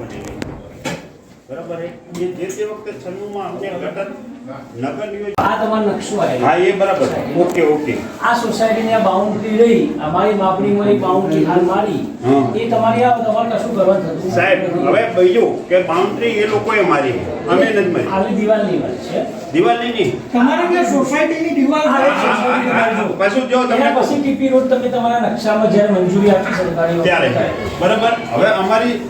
બની ગઈ. બરાબર? એ જે તે વખતે છન્નુંમાં અમને ગટર નગર આ તમારો નકશો આવ્યો હા એ બરાબર. Okay okay. આ સોસાયટીની આ બાઉન્ડ્રી રહી. અમારી માપણીમાં એક બાઉન્ડ્રી હાલ મારી. હા. એ તમારી આ તમારે કશું કરવાનું થતું સાહેબ હવે બીજું કે બાઉન્ડ્રી એ લોકોએ મારી. અમે નથી મારી. હાલી દિવાલની વાત છે. દિવાલની નહીં. તમારી જે સોસાયટીની દિવાલ પાછું જો તમે પછી ટીપી રોડ તમે તમારા નકશામાં જ્યારે મંજૂરી આપી સરકારી ત્યારે. બરાબર? હવે અમારી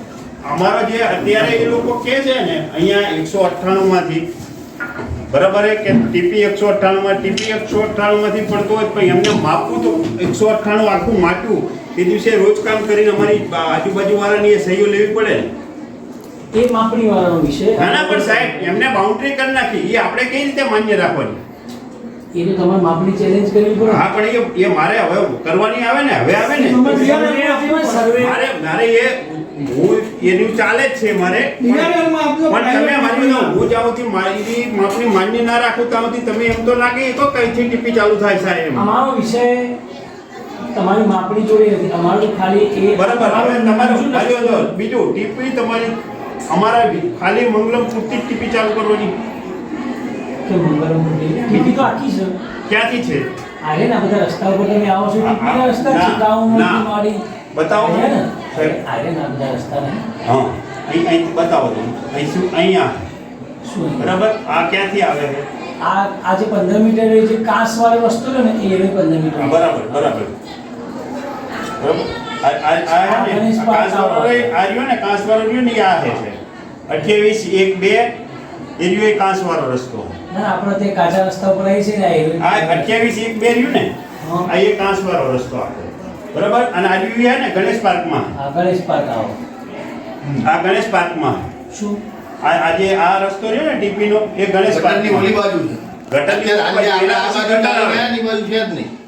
અમારા જે અત્યારે એ લોકો કે છે ને અહીંયા એકસો અઠ્ઠાણું માંથી બરાબર છે કે ટીપી એકસો અઠ્ઠાણું માં ટીપી એકસો અઠ્ઠાણું માંથી પડતો હોય પણ એમને માપવું તો એકસો અઠ્ઠાણું આખું માટ્યું એ દિવસે રોજ કામ કરીને અમારી બા- આજુબાજુ વાળાની એ સહીઓ લેવી પડે એ માપણી વાળાનો વિષય ના ના પણ સાહેબ એમને બાઉન્ડ્રી કરી નાખી એ આપણે કઈ રીતે માન્ય રાખવાની એ તો તમારે માપણી ચેલેન્જ કરવી પડે હા પણ એ એ મારે હવે કરવાની આવે ને હવે આવે ને મારે મારે એ હું એનું ચાલે જ છે મારે. પણ તમે માની લો હું જ્યાંથી મારી માપણી માન્ય ના રાખું ત્યાંથી તમે એમ તો લાગે એ તો કઈથી ટીપી ચાલુ થાય સાહેબ અમારો વિષય તમારી માપણી જોડે નથી અમારું ખાલી એ બરાબર હવે તમારે બીજું ટીપી તમારી અમારા વિ- ખાલી મંગલમ પૂરતી જ ટીપી ચાલુ કરવાની. ટીપી તો આખી છે. ક્યાંથી છે? આરે ના બધા રસ્તા ઉપર તમે આવો છો આ- રસ્તા છે ગાઉન ના. બતાવો. ને? સાહેબ. આરે ના બધા રસ્તા ને. હા. અહીં અહીંથી બતાવો તમે અહીં શું? અહીંયા. શું બરાબર? આ ક્યાંથી આવે છે? આ આ જે 15 મીટર જે કાંસવાળી વસ્તુ છે ને એ 15 મીટર બરાબર બરાબર. બરાબર? અઠ્યાવીસ એક બે એ રહ્યો એ કાંસવાળો રસ્તો. ના આપણે તે કાચા રસ્તા પર આવી છે ને આ અઠ્યાવીસ એક બે રહ્યું ને. આ એ કાંસવાળો રસ્તો આખો. બરાબર? અને આ રહ્યું ને ગણેશ પાર્કમાં. આ ગણેશ પાર્ક આવો. આ ગણેશ પાર્કમાં. શું? આ આજે આ રસ્તો રહ્યો ને ટીપી નો એ ગણેશ પાર્કની ઓલી બાજુ છે. ગટર એના પછી ગટર આવે. છે જ નહીં.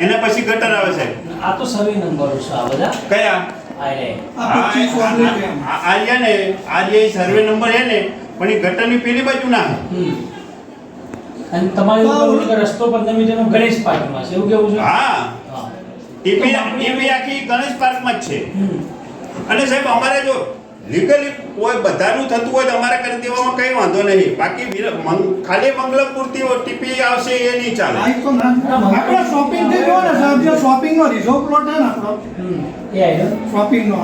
એના પછી ગટર આવે સાહેબ આ તો સર્વે નંબરો છે આ બધા? કયા? આ રે આ છે એમ. આ- આ રહ્યા ને આ સર્વે નંબર હે ને પણ એ ગટરની પેલી બાજુ ના અને તમારી રસ્તો 15 મીટરનો ગણેશ પાર્કમાં છે એવું કેવું છે? હા હા. ટીપી ટીપી આખી ગણેશ પાર્કમાં જ છે. અને સાહેબ અમારે જો લીગલી કોઈ બધાનું થતું હોય તો અમારે કરી દેવામાં કઈ વાંધો નહીં. બાકી ખાલી મંગલમ પૂરતી ટીપી આવશે એ નહીં ચાલે. આપણે શોપિંગથી જો ને સાહેબ જે શોપિંગ નો રિઝોર્ટ પ્લોટ છે ને આપણો. શોપિંગ નો.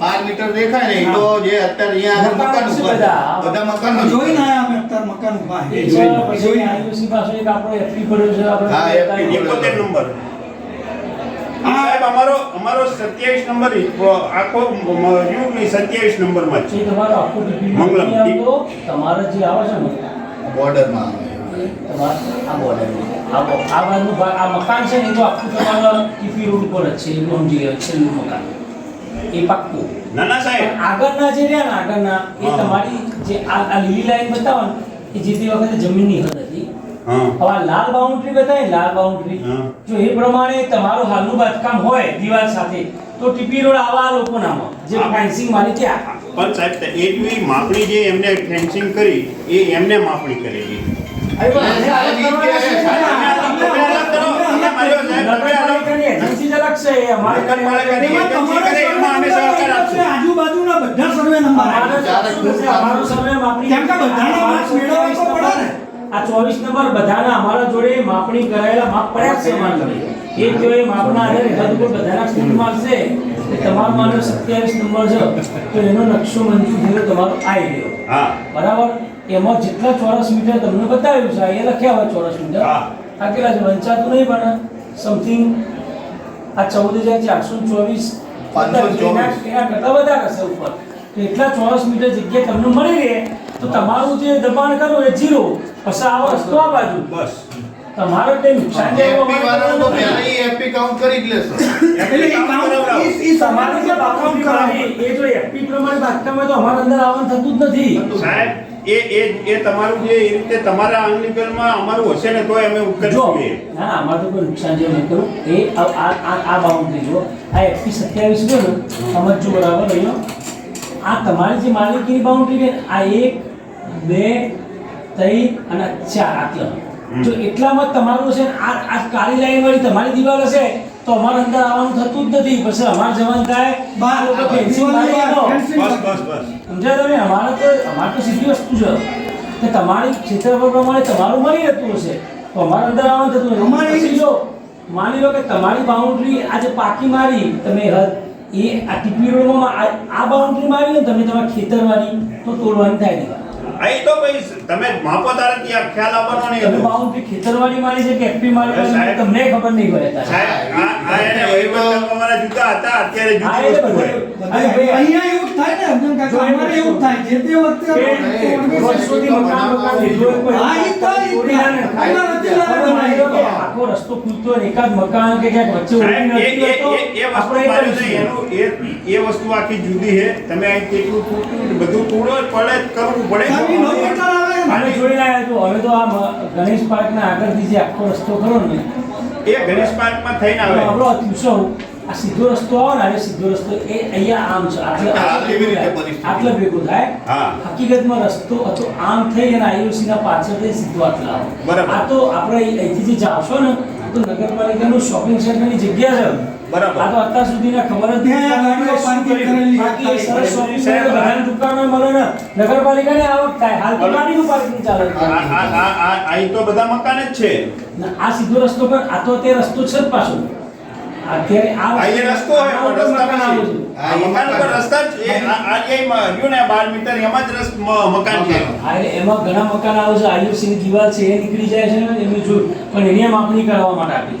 બાર મીટર દેખાય ને તો જે અત્યારે અહીંયા મકાન ઊભા બધા. મકાન જોઈને આયા અમે અત્યારે મકાન ઊભા. પછી જોઈને. આદિવાસી પાસે એક આપણો એફપી પડ્યો છે આપણે હા, FP એકોતેર નંબર. આ સાહેબ અમારો અમારો સત્યાવીસ નંબર આખો સત્યાવીસ નંબરમાં જ જે તમારો આખો મંગલમ. તમારે જે આવે છે ને બોર્ડરમાં આવે. એ તમારે આ border આ બો- આ આ મકાન છે ને એ તો આખું તમારા ટીપી રોડ જ છે એટલું જે છેલ્લું મકાન. એ પાક્કું. ના ના સાહેબ. આગળના જે રહ્યા ને આગળના એ તમારી જે આ આ લીલી લાઈન બતાવો ને એ જે તે વખતે જમીનની હતી. હવે લાલ બાઉન્ડ્રી બતાય લાલ બાઉન્ડ્રી જો એ પ્રમાણે તમારું હાલનું બાંધકામ હોય દિવાલ સાથે તો ટીપી રોડ આવા લોકો નામાં જે ફેન્સિંગ મારી ત્યાં પણ સાહેબ એ માપણી જે એમને ફેન્સિંગ કરી એ એમને માપણી કરેલી. આજુબાજુના બધા સર્વે નંબર? અમારો સર્વે માપણી કેમ કે બધાના મેળવવા પડે ને. આ ચોવીસ નંબર બધાના અમારા જોડે માપણી કરાયેલા માપ પડ્યા છે અમારા એ જો એ માપના આધારે હદ બધાના ખૂટ મારશે તમારો માનો સત્યાવીસ નંબર છે. તો એનો નકશો મંજૂર થયો તમારો આવી ગયો. હા. બરાબર? એમાં જેટલા ચોરસ મીટર તમને બતાવ્યું છે એ લખ્યા હોય ચોરસ મીટર. હા. આ કેટલા છે વંચાતું નહીં પણ સમથિંગ આ ચૌદ હજાર ચારસો ચોવીસ. એના કરતા વધારે હશે ઉપર. એટલા ચોરસ મીટર જગ્યા તમને મળી રહે તો તમારું જે દબાણ કરો એ જીરો પછી આ વસ્તુ આ બાજુ. બસ. તમારો તે નુકસાન જે વાળો તો પહેલા ઈ એફપી કાઉન્ટ કરી જ લેશો. એટલે એ કાઉન્ટ ઈ- ઈ તમારું જે બાંધકામ કરાવે. એ જો એપી પ્રમાણે બાંધકામ હોય તો અમારા અંદર આવવાનું થતું જ નથી. સાહેબ એ એ એ તમારું જે એ રીતે તમારા અંગલીકરણમાં અમારું હશે ને તોય અમે જો કરીશું એ ના આમાં તો કોઈ નુકસાન જેવું નહીં કરું એ આ આ આ- બાઉન્ડ્રી જો. આ એપી સત્યાવીસ ગયો ને સમજજો બરાબર અહીંયા આ તમારી જે માલિકીની બાઉન્ડ્રી છે આ એક બે ત્રણ અને ચાર આટલા જો એટલામાં તમારું છે આ આ કાળી લાઈન વાળી તમારી દિવાલ હશે તો અમારે અંદર આવવાનું થતું જ નથી. પછી અમારે જવાનું થાય બહાર લોકો ફેન્સિંગ મારી આવો. બસ બસ બસ. સમજ્યા તમે? અમારે તો અમારે તો સીધી વસ્તુ છે. કે તમારી ક્ષેત્રફળ પ્રમાણે તમારું મળી રહેતું હશે. તો અમારે અંદર આવવાનું થતું નથી. અમારે જો માની લો કે તમારી બાઉન્ડ્રી આજે પાકી મારી તમે હદ એ આ ટીપી રોડમાં આ આ બાઉન્ડ્રી મારી તમે તમારા ખેતર વાળી તો તોડવાની થાય નહીં અહીં તો ભાઈ તમે માપો તારે ત્યાં ખ્યાલ આપવાનો નહીં તમે હતો. બાઉન્ડ્રી ખેતરવાળી મારી છે કે એફપી મારી છે સાહેબ. તમને ખબર નહીં પડે સાહેબ આ એને વહીવટ અમારા જુદા હતા અત્યારે જુદી અહીંયા થાય ને? અર્જુન કાકા અમારે એવું થાય. જે તે વખતે મકાન મકાન લીધું હોય હા, ઈ તો ઈ બનાવી. આખો રસ્તો ખૂલતો એકાદ મકાન કે ક્યાંક વચ્ચે એ- વસ્તુ મારી નહીં. એનું એ એ વસ્તુ આખી જુદી છે. તમે અહીં કેટલું તૂટ્યું બધું તોડો પડે કરવું પડે. ખાલી નો આવે ને. જોડી લાવ્યા તો હવે તો આ મ- ગણેશ પાર્કના આગળથી જે આખો રસ્તો ખરો ને. એ ગણેશ પાર્કમાં થઈને આવે. આપણો દિવસો આ સીધો રસ્તો આવો ને આ સીધો રસ્તો એ અહીંયા આમ છે. આટલે આટલે ભેગું થાય. હકીકતમાં રસ્તો હતો આમ થઈ અને IOC ના પાછળથી સીધો આટલે આવે. આ તો આપણે અહીંથી જે જાવશો ને તો નગરપાલિકાનું શોપિંગ સેન્ટરની જગ્યા છે. બરાબર. આ તો અત્યાર સુધીના ખબર જ નથી બાકી સરસ shopping સેન્ટર બધાની દુકાનો મળે ને. નગરપાલિકાને આવક થાય. હાલ તો ગાડીનું પાર્કિંગ ચાલે છે આ તો બધા મકાન જ છે. આ સીધો રસ્તો પણ આ તો તે રસ્તો છે જ પાછો. અત્યારે આ આ રસ્તો હોય પણ રસ્તા નથી. આ મકાન ઉપર રસ્તા જ આ આ જે રહ્યું ને 12 મીટર એમાં જ રસ મકાન છે. હા, એમાં ઘણા મકાન આવે છે IUC ની દિવાલ છે એ નીકળી જાય છે ને એમની જોયું પણ એની માપણી કરવા માટે આપી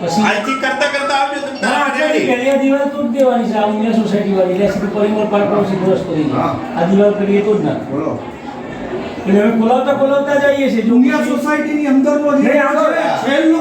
પછી આજથી કરતા કરતા આવજો તમે ના, તારા આટલી રેડી. પહેલી આ દિવાલ તોડી દેવાની છે આ ઉમિયા સોસાયટી વાળી. એટલે સીધું પરિમળ પાર્ક વાળો સીધો રસ્તો થઈ જાય આ દિવાલ કરીએ તો જ ના. બોલો. એટલે અમે ખોલાવતા ખોલાવતા જઈએ છીએ. ડુંગિયા સોસાયટીની અંદરનો જે છે, છેલ્લું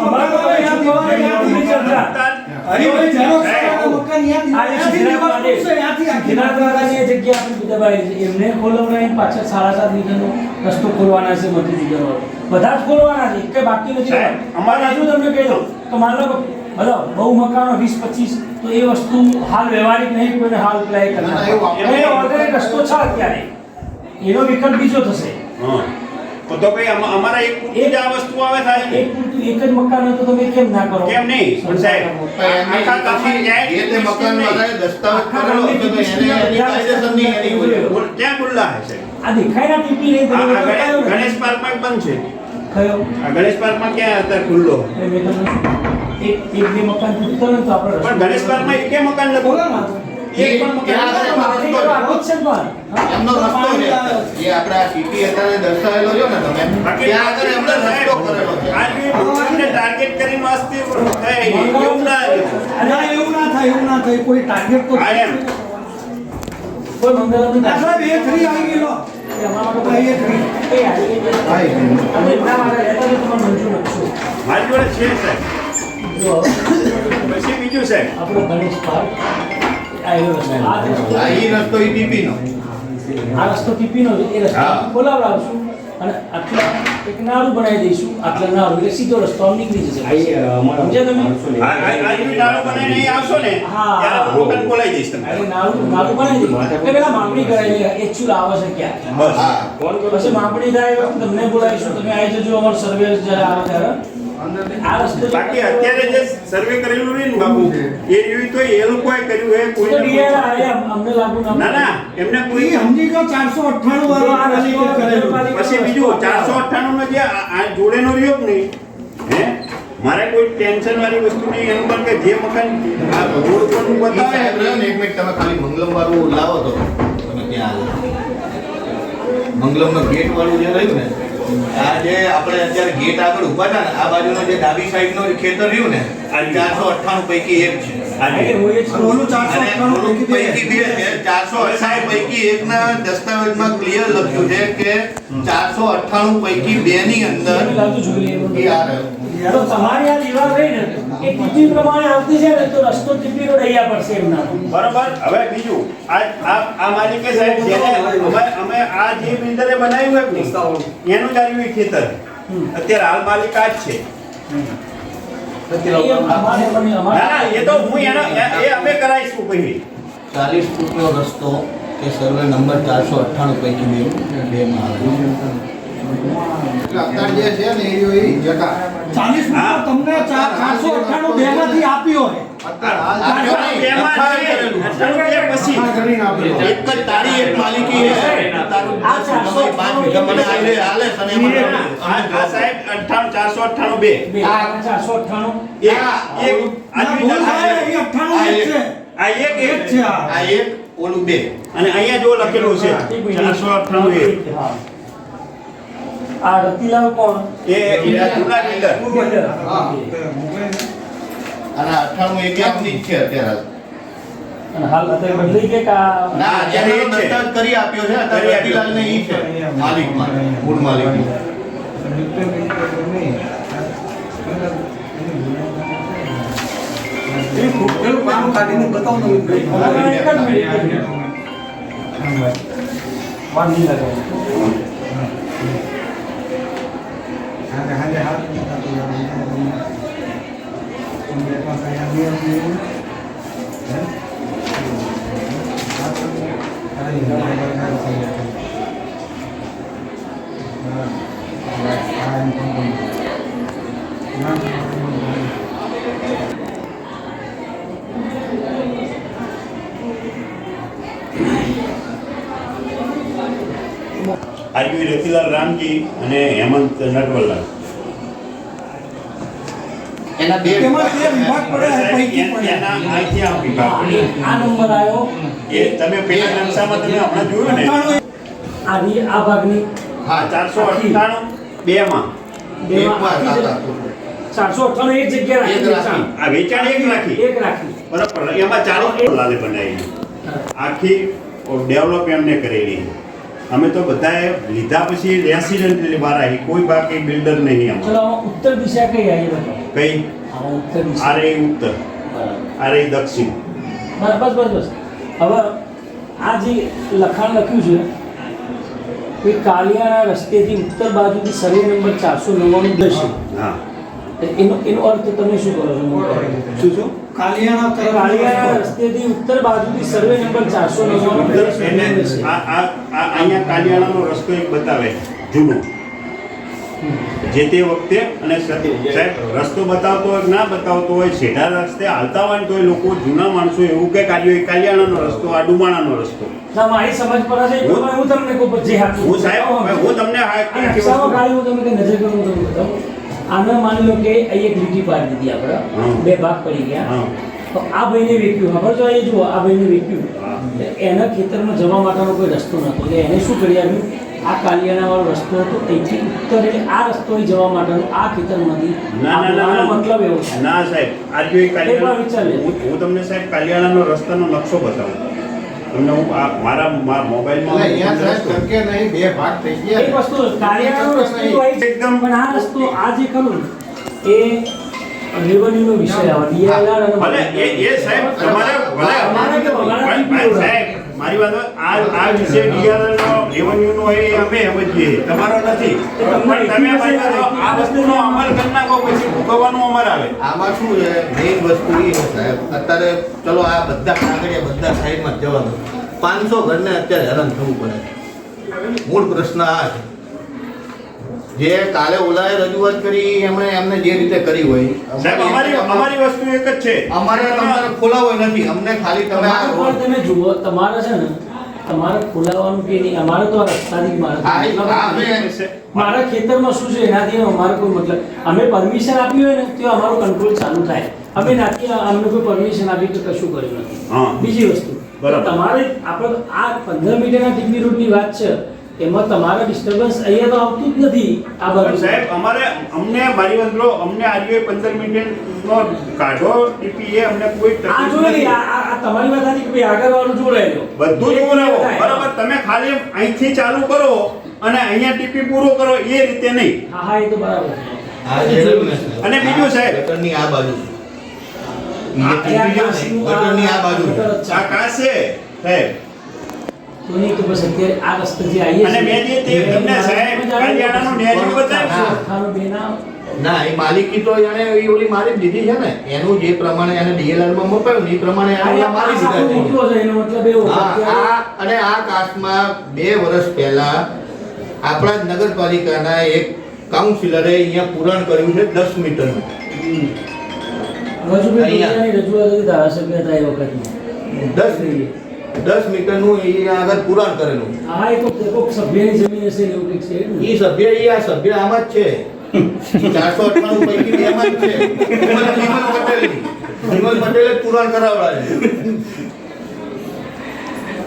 એમને ખોલવડાવીને પાછળ સાડા સાત મીટરનો રસ્તો ખોલવાના છે મધ્ય દીકરો બધા જ ખોલવાના છે એક બાકી નથી સાહેબ, અમારે અમારે- હજુ તમને કહી દઉં તો માન લો કે બધા બહુ મકાનો વીસ પચીસ તો એ વસ્તુ હાલ વ્યવહારિક નહીં કોઈને હાલ પ્લાય ના, ના, કરતા એનો રસ્તો છે અત્યારે. એનો વિકલ્પ બીજો થશે. હા. તો તો ભાઈ અમારા એક જ આ વસ્તુ આવે થાય એક પૂરતું એક જ મકાન હોય તો તમે કેમ ના કરો? કેમ નહીં? પણ સાહેબ, આખા ગામમાં જાય એ તે મકાન વાળાએ દસ્તાવેજ કરેલો તો એને કાયદેસર એની એની હોય. બોલ, ક્યાં ખુલ્લા હશે આ દેખાય ના ટીપી નહીં બતાવ્યો ગણેશ પાર્કમાં બંધ છે. કયો? આ ગણેશ પાર્કમાં ક્યાં અત્યારે ખુલ્લો? મેં એક એક બે મકાન તૂટતો ને તો આપણે પણ ગણેશ પાર્કમાં એકે મકાન નથી. એક પણ મકાન ત્યાં નથી. આગળ આપણે આપી જ છે ને પણ. હા? એમનો રસ્તો છે. જે આપણે સીટી અત્યારે દર્શાવેલો છે ને તમે. ત્યાં આગળ એમણે રસ્તો કરેલો છે. આ ટાર્ગેટ કરીને વાસ્તે થાય એવું ના ના, એવું ના થાય એવું ના થાય. કોઈ ટાર્ગેટ તો આ એમ. કોઈ મંગળમ આ સાહેબ એ થ્રી આવી ગયેલો. આ એ થ્રી આપણે એમના માટે રહેતા તો તમારે મંજૂર નથી. મારી જોડે છે સાહેબ. પછી બીજું સાહેબ. આપણો ગણેશ પાર્ક. આ ઈ રસ્તો ઈ ટીપી નો આ રસ્તો ટીપીનો છે. એ રસ્તો હા. અને આટલા એક નાળું બનાવી દઈશું. આટલા નાળું એટલે સીધો રસ્તો આમ નીકળી જશે. સમજ્યા તમે? આ આ આ જે નાળો બનાવીને આવશો ને? હા. ત્યારે મકાન ખોલાઈ તમે એટલે નાળું નાળું બનાવી દઈશું. એટલે પેલા માપણી કરાવી લઈએ એકચ્યુઅલ આવે છે ક્યાં? બસ. હા. પછી માપણી થાય તમને બોલાવીશું. તમે આવી જજો અમારો સર્વે જરા આવે ત્યારે. બાકી અત્યારે જે સર્વે કરેલું રહ્યું બાપુ એ રહ્યું તો એ લોકોએ કર્યું એ કોઈ ના ના ના એમને કોઈ સમજી ગયો ચારસો અઠ્ઠાણું વાળો કરેલું. પછી બીજું ચારસો અઠ્ઠાણું નો જે આ આ જોડેનો રહ્યો નહીં? હે? મારે કોઈ ટેન્શન વાળી વસ્તુ નહીં એનું પણ કે જે મકાન આ રોડ પરનું ઈ બતાવે ને એક મિનિટ તમે ખાલી મંગલમ વાળું લાવો તો. તમે ત્યાં મંગલમ નો ગેટ વાળું જે રહ્યું ને આ જે આપણે અત્યારે ગેટ આગળ ઊભા હતા ને આ બાજુનો જે ડાબી સાઈડ નો ખેતર રહ્યું ને ચારસો અઠ્ઠાણું પૈકી એક છે. જ ચારસો અઠ્ઠાણું પૈકી એક ના દસ્તાવેજમાં ક્લિયર લખ્યું છે કે ચારસો અઠ્ઠાણું પૈકી બે ની અંદર તો તમારી આ દીવાલ રહી ને એ ટીપી પ્રમાણે આવતી છે ને તો રસ્તો ટીપી રોડ અહીંયા પડશે એમના બરોબર. હવે બીજું આ આ માલિકે સાહેબ જેને અમે અમે આ જે બિલ્ડરે બનાવ્યું ને એનું જ ખેતર. અત્યારે હાલ માલિક આ જ છે. એ અમારે પણ ના ના એ તો હું એનો એ અમે કરાવીશું પછી ચાલીસ ફૂટનો રસ્તો કે સર્વે નંબર ચારસો અઠ્ઠાણું પૈકી બે બેમાં આવે ચાલીસ તમને ચારસો અઠ્ઠાણું બે માંથી આપ્યો છે અઠ્ઠાણું બે પછી આ. એક જ તારી એક માલિકી છે આ ચારસો અઠ્ઠાણું બે. ચારસો અઠ્ઠાણું. એક. એક ના, ભૂલ થાય, એ અઠ્ઠાણું છે. આ એક એક એક. છે આ. આ એક ઓલું બે. અને અહીંયા જો લખેલું છે ચારસો અઠ્ઠાણું એક. આ રતિલાલ કોણ? એ જૂના. હા. અને અઠ્ઠાણું એક આપની જ છે અત્યારે. અને હાલ અત્યારે બદલી કે કા ના અત્યારે એ દસ્તાવેજ કરી આપ્યો છે અત્યારે રતિલાલને ઈ છે માલિકમાં મૂળ માલિક પેલું કામ કાઢીને બતાવો ને. હવે એક જ મિનિટ, એક જ મિનિટ. વાર નહીં લાગે. આરવી રતિલાલ રામજી અને હેમંત નટવરલાલ એના બે તેમાં તે વિભાગ રતિલાલ રામજી અને હેમંત પડ્યા. અહીંથી આ વિભાગ આ નંબર આવ્યો એ તમે પેલા નકશામાં તમે હમણાં જોયું ને? અઠ્ઠાણું આ ભાગની. હા ચારસો અઠ્ઠાણું બે માં બેમાં એકમાં આખી સાત જ- ચારસો અઠ્ઠાણું એક જગ્યા એક રાખી. રાખી. આ વેચાણ એક રાખી. એક રાખી. બરાબર એમાં ચાલીસ લાલે બનાવી આખી ડેવલપ એમને કરેલી અમે તો બધાએ લીધા પછી રેસિડેન્ટલી બહાર આવી. કોઈ બાકી બિલ્ડર નહીં ચલો આમાં આમાં ઉત્તર દિશા કઈ આવી કઈ? ઉત્તર દિશા. આ રહી ઉત્તર. આ રહી દક્ષિણ. બસ બસ બસ હવે આ જે લખાણ લખ્યું છે કે કાલિયાના રસ્તેથી ઉત્તર બાજુથી સર્વે નંબર ચારસો નવ્વાણું દર્શન હા. એનો એનો અર્થ તમે શું કરો છો? શું શું કાલિયાણા તરફ કાલિયાણા રસ્તેથી ઉત્તર બાજુથી સર્વે નંબર ચારસો નવ્વાણું ઉત્તર એને આ આ અહીંયા કાલિયાણાનો રસ્તો એક બતાવે જૂનો જે તે વખતે અને સાહેબ રસ્તો બતાવતો હોય ના બતાવતો હોય સીધા રસ્તે હાલતા હોય તો લોકો જૂના માણસો એવું કે કાલિયો એ કાલિયાણાનો રસ્તો આ ડુમાણાનો રસ્તો. મારી સમજ પર પ્રમાણે હું તમને કહું જે હું સાહેબ હું તમને હા કે નજર કરું તમને બતાવું માની લો કે અહીં એક લીટી પાડી દીધી આપણે. બે ભાગ પડી ગયા. તો આ ભાઈને વેચ્યું. ખબર જો અહીં જુઓ આ ભાઈને વેચ્યું. એના ખેતરમાં જવા માટેનો કોઈ રસ્તો નહોતો. એટલે એને શું કરી આપ્યું? આ કાલિયાના વાળો રસ્તો હતો. અહીંથી ઉત્તર એટલે આ રસ્તો જવા માટેનો આ ખેતરમાંથી. મતલબ એવો ના સાહેબ. આ જો એ વિચાર લે. હું હું તમને સાહેબ કાલિયાણાનો રસ્તાનો નકશો બતાવું. તમને હું આ મારા મારા મોબાઈલમાં અહીંયા સાહેબ શક્ય નહીં બે ભાગ થઈ એક ગયા વસ્તુ કાર્યનો વસ્તુ તો એકદમ. પણ આ વસ્તુ આ જે કરું ને, એ રેવન્યુનો વિષય આવે અને ભલે એ એ સાહેબ તમારે ભલે અમારે પણ સાહેબ મારી વાત આ આ વિષય ડીઆરએલ નો રેવન્યુ નો એ અમે સમજીએ. તમારો નથી. તમે આ વસ્તુનો અમલ કરી નાખો પછી ભોગવવાનું અમારે આવે. આમાં શું છે? મેઇન વસ્તુ એ છે સાહેબ. અત્યારે ચલો આ બધા કાગળિયા બધા સાઈડમાં જવાનું. પાંચસો ઘરને અત્યારે હેરાન થવું પડે મૂળ પ્રશ્ન આ છે. જે કાલે ઓલાએ રજૂઆત કરી એમણે એમને જે રીતે કરી હોય. સાહેબ અમારી અમારી વસ્તુ એક જ છે. અમારે તમારે ખોલાવો નથી. અમને ખાલી તમે તમે જુઓ તમારે છે ને તમારે ખોલાવવાનું કે નહીં અમારે તો આ રસ્તાથી મારે મારા ખેતરમાં શું છે? એનાથી અમારે કોઈ મતલબ અમે પરમિશન આપી હોય ને તો અમારો કંટ્રોલ ચાલુ થાય. અમે નાખી અમને કોઈ પરમિશન આપી તો કશું કર્યું નથી. બીજી વસ્તુ બરાબર. તમારે આપણે આ પંદર મીટરના ટીપી રૂટની વાત છે. એમાં તમારે ડિસ્ટર્બન્સ અહીંયા તો આવતું જ નથી આ બાજુ. સાહેબ અમારે અમને મારી વાત અમને આજે પંદર મિનિટ નો કાઢો ડીપીએ અમને કોઈ આ જોડે આ તમારી વાત હતી કે ભાઈ આગળ વાળું જોડાયેલો બધું જ બોલાવો બરાબર તમે ખાલી અહીંથી ચાલુ કરો અને અહીંયા ટીપી પૂરો કરો એ રીતે નહીં. હા હા એ તો બરાબર અને બીજું સાહેબ. ગટરની આ બાજુ. આ- છે. આ બાજુ. આ કાશે સાહેબ તો નહીં તો બસ અત્યારે આ રસ્તે જે આવીએ અને મેં જે તે તમને સાહેબ કાલિયાણાનું ન્યાયનું બતાવ્યું. અઠ્ઠાણું બે ના ના એ માલિકી તો એને એ ઓલી મારી દીધી છે ને. એનું જે પ્રમાણે એને ડીએલઆરમાં મપાયું એ પ્રમાણે એને મારી દીધા છે. એનો મતલબ એવો આ અને આ કાસ્ટમાં બે વર્ષ પહેલા આપણા જ નગરપાલિકાના એક કાઉન્સિલરે અહીંયા પૂરણ કર્યું છે દસ મીટરનું. રજૂઆત ધારાસભ્ય હતા એ વખતની. દસ. દસ મીટરનું એ આગળ પુરાણ કરેલું. હા એ કોક કોક સભ્યની જમીન હશે એવું કંઈક છે એ સભ્ય એ આ સભ્ય આમાં જ છે. ચારસો અઠ્ઠાણું પૈકી બે એમાં જ છે. વિમલ પટેલ વિમલ પટેલે જ પુરાણ કરાવડાવ્યું.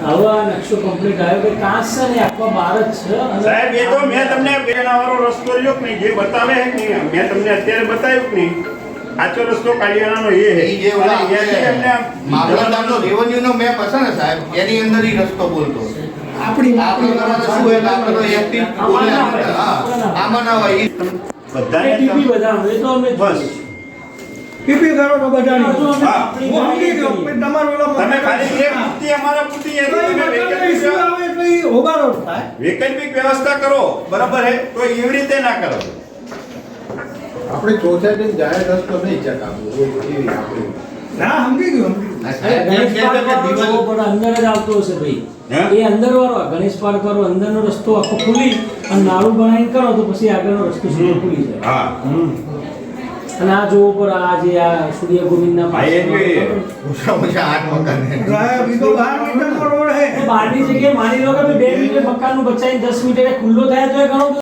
હવે આ નકશો કમ્પ્લીટ આવ્યો કે કાંસ છે ને આખો બાર જ છે. સાહેબ એ તો મેં તમને બેનાવાળો રસ્તો રહ્યો કે નહીં? જે બતાવે છે કે નહીં? મેં તમને અત્યારે બતાવ્યું કે નહીં? આચો રસ્તો કાલિયાણાનો એ છે ઈ જે મામલતદારનો રેવન્યુનો મેપ હશે ને સાહેબ એની અંદર ઈ રસ્તો બોલતો આપણી આપણી તમારે શું હોય કે આપણે તો બોલે આમાં ના હોય. બધાને ટીપી બધાનું એ તો અમે બસ. પીપી કરો તો બધાની. હા. હું. સમજી ગયો પણ તમારો ઓલો તમે ખાલી એક પૂરતી અમારા પૂરતી એ તમે મકાનનો આવે એટલે ઈ હોબાળો થાય. વૈકલ્પિક વ્યવસ્થા કરો બરાબર હે? તો એવી રીતે ના કરો. આપણી સોસાયટી જાહેર રસ્તો નહીં ચકાવવો ના સમજી ગયો સમજી ગયો. આ સાહેબ એમ કહે છે કે ગણેશ દિવાલ પાર્ક વાળો અંદર જ આવતો હશે ભાઈ. એ અંદર વાળો ગણેશ પાર્ક વાળો અંદરનો રસ્તો આખો ખુલી અને નાળું બનાવીને કરો તો પછી આગળનો રસ્તો સીધો ખુલી જાય. અને આ જોવો પર આ જે આ સૂર્ય મીટરનો રોડ હે. બારની જગ્યાએ માની લો કે બે મિનિટે મકાનનું બચાવીને દસ મિનિટે ખુલ્લો થાય તો એ ઘણો